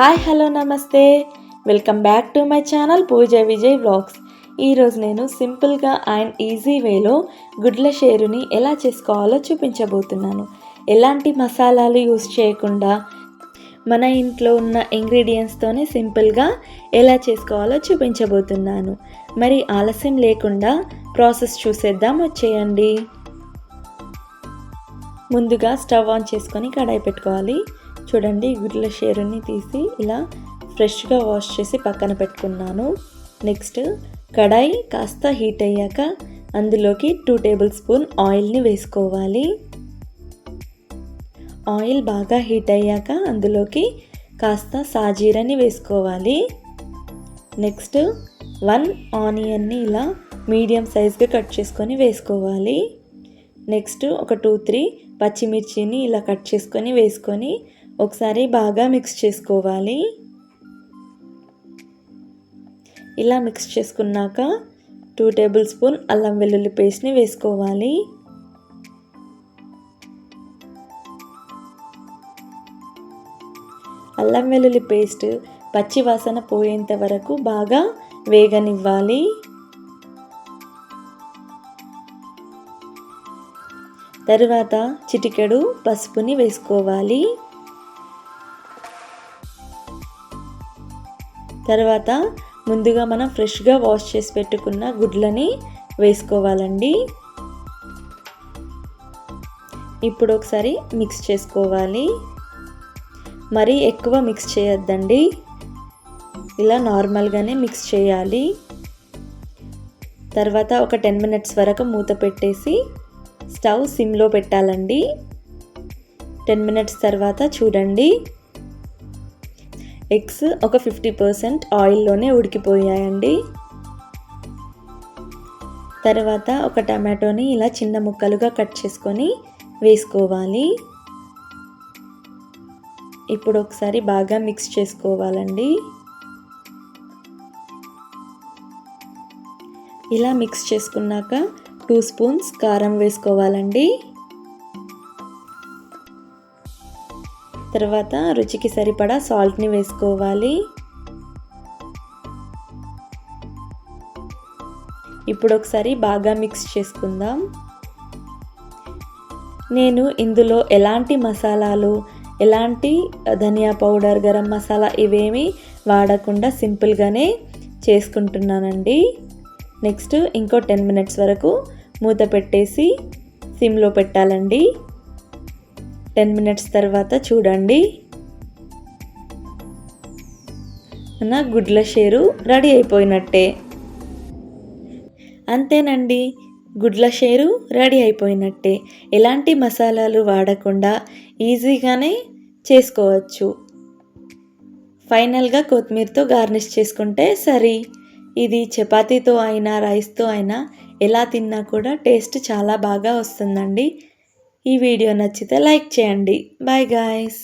Hi hello నమస్తే. Welcome back to my channel Pooja Vijay vlogs. ఈరోజు నేను సింపుల్గా అండ్ ఈజీ వేలో గుడ్ల షేరుని ఎలా చేసుకోవాలో చూపించబోతున్నాను. ఎలాంటి మసాలాలు యూస్ చేయకుండా మన ఇంట్లో ఉన్న ఇంగ్రీడియంట్స్తోనే సింపుల్గా ఎలా చేసుకోవాలో చూపించబోతున్నాను. మరి ఆలస్యం లేకుండా ప్రాసెస్ చూసేద్దాం వచ్చేయండి. ముందుగా స్టవ్ ఆన్ చేసుకొని కడాయి పెట్టుకోవాలి. చూడండి గుడ్ల షేరుని తీసి ఇలా ఫ్రెష్గా వాష్ చేసి పక్కన పెట్టుకున్నాను. నెక్స్ట్ కడాయి కాస్త హీట్ అయ్యాక అందులోకి టూ టేబుల్ స్పూన్ ఆయిల్ని వేసుకోవాలి. ఆయిల్ బాగా హీట్ అయ్యాక అందులోకి కాస్త సాజీరని వేసుకోవాలి. నెక్స్ట్ వన్ ఆనియన్ని ఇలా మీడియం సైజ్గా కట్ చేసుకొని వేసుకోవాలి. నెక్స్ట్ ఒక టూ త్రీ పచ్చిమిర్చిని ఇలా కట్ చేసుకొని వేసుకొని ఒకసారి బాగా మిక్స్ చేసుకోవాలి. ఇలా మిక్స్ చేసుకున్నాక టూ టేబుల్ స్పూన్ అల్లం వెల్లుల్లి పేస్ట్ని వేసుకోవాలి. అల్లం వెల్లుల్లి పేస్ట్ పచ్చి వాసన పోయేంత వరకు బాగా వేగనివ్వాలి. తరువాత చిటికెడు పసుపుని వేసుకోవాలి. తర్వాత ముందుగా మనం ఫ్రెష్గా వాష్ చేసి పెట్టుకున్న గుడ్లని వేసుకోవాలండి. ఇప్పుడు ఒకసారి మిక్స్ చేసుకోవాలి. మరీ ఎక్కువ మిక్స్ చేయొద్దండి. ఇలా నార్మల్గానే మిక్స్ చేయాలి. తర్వాత ఒక టెన్ మినిట్స్ వరకు మూత పెట్టేసి స్టవ్ సిమ్లో పెట్టాలండి. టెన్ మినిట్స్ తర్వాత చూడండి. ఎగ్స్ ఒక ఫిఫ్టీ పర్సెంట్ ఆయిల్లోనే ఉడికిపోయాయండి. తర్వాత ఒక టమాటోని ఇలా చిన్న ముక్కలుగా కట్ చేసుకొని వేసుకోవాలి. ఇప్పుడు ఒకసారి బాగా మిక్స్ చేసుకోవాలండి. ఇలా మిక్స్ చేసుకున్నాక టూ స్పూన్స్ కారం వేసుకోవాలండి. తర్వాత రుచికి సరిపడా సాల్ట్ని వేసుకోవాలి. ఇప్పుడు ఒకసారి బాగా మిక్స్ చేసుకుందాం. నేను ఇందులో ఎలాంటి మసాలాలు ఎలాంటి ధనియా పౌడర్ గరం మసాలా ఇవేమీ వాడకుండా సింపుల్గానే చేసుకుంటున్నానండి. నెక్స్ట్ ఇంకో టెన్ మినిట్స్ వరకు మూత పెట్టేసి సిమ్లో పెట్టాలండి. టెన్ మినిట్స్ తర్వాత చూడండి. మన గుడ్ల షేరు రెడీ అయిపోయినట్టే. అంతేనండి గుడ్ల షేరు రెడీ అయిపోయినట్టే. ఎలాంటి మసాలాలు వాడకుండా ఈజీగానే చేసుకోవచ్చు. ఫైనల్గా కొత్తిమీరతో గార్నిష్ చేసుకుంటే సరి. ఇది చపాతీతో అయినా రైస్తో అయినా ఎలా తిన్నా కూడా టేస్ట్ చాలా బాగా వస్తుందండి. ఈ వీడియో నచ్చితే లైక్ చేయండి. Bye guys